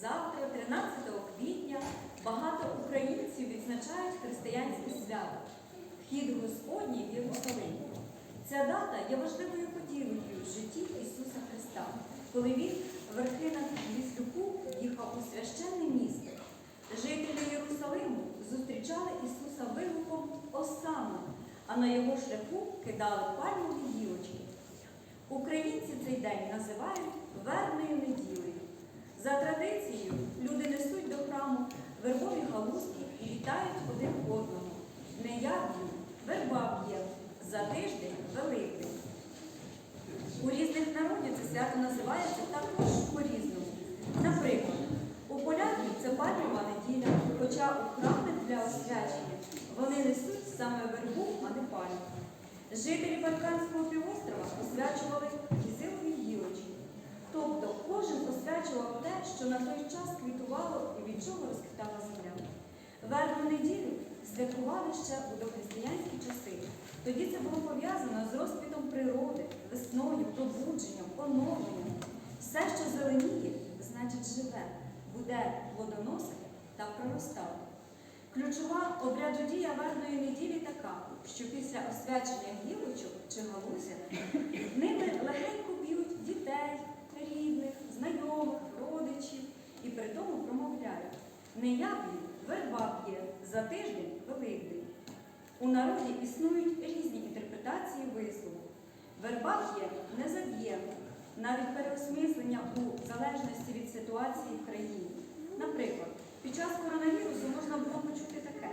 Завтра, 13 квітня, багато українців відзначають християнське свято Вхід Господній в Єрусалим. Ця дата є важливою подією в житті Ісуса Христа, коли Він верхи на віслюку їхав у священне місто. Жителі Єрусалиму зустрічали Ісуса вигуком Осана, а на його шляху кидали пальмові гілочки. Вітають один одного. Не я б'ю, верба б'є, за тиждень Великдень. У різних народів це свято називається також по-різному. Наприклад, у поляків це пальмова неділя, хоча у храми для освячення вони несуть саме вербу, а не пальму. Жителі Балканського півострова освячували кізилові гілочки. Тобто кожен освячував те, що на той час квітувало і від чого неділю святкували ще у дохристиянські часи. Тоді це було пов'язано з розквітом природи, весною, пробудженням, оновленням. Все, що зеленіє, значить живе, буде плодоносити та проростати. Ключова обрядодія вербної неділі така, що після освячення гілочок чи галузя ними легенько б'ють дітей, рідних, знайомих, родичів і при тому промовляють не я б'ю, за тиждень Великдень. У народі існують різні інтерпретації вислову. Верба б'є не заб'є, навіть переосмислення у залежності від ситуації в країні. Наприклад, під час коронавірусу можна було почути таке: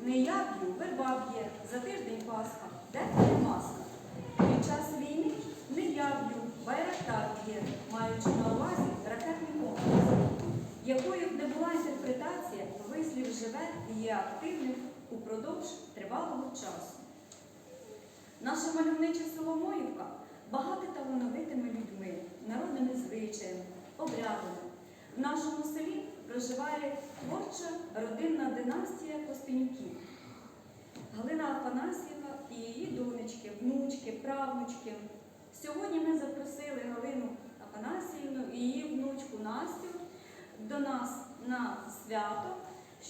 не я б'ю, верба б'є, за тиждень Пасха, де твоя маска? Під час війни не я б'ю, байрактар б'є, маючи на увазі ракетний комплекс. Якою б не була інтерпретація, живе і є активним упродовж тривалого часу. Наше мальовниче село Моївка багате талановитими людьми, народними звичаями, обрядами. В нашому селі проживає творча родинна династія Костенюків. Галина Афанасьєва і її донечки, внучки, правнучки. Сьогодні ми запросили Галину Афанасіївну і її внучку Настю до нас на свято,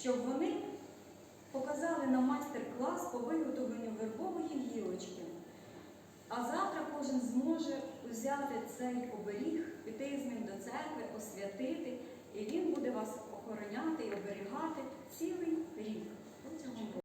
щоб вони показали нам майстер-клас по виготовленню вербової гілочки. А завтра кожен зможе взяти цей оберіг, піти з ним до церкви, освятити, і він буде вас охороняти і оберігати цілий рік.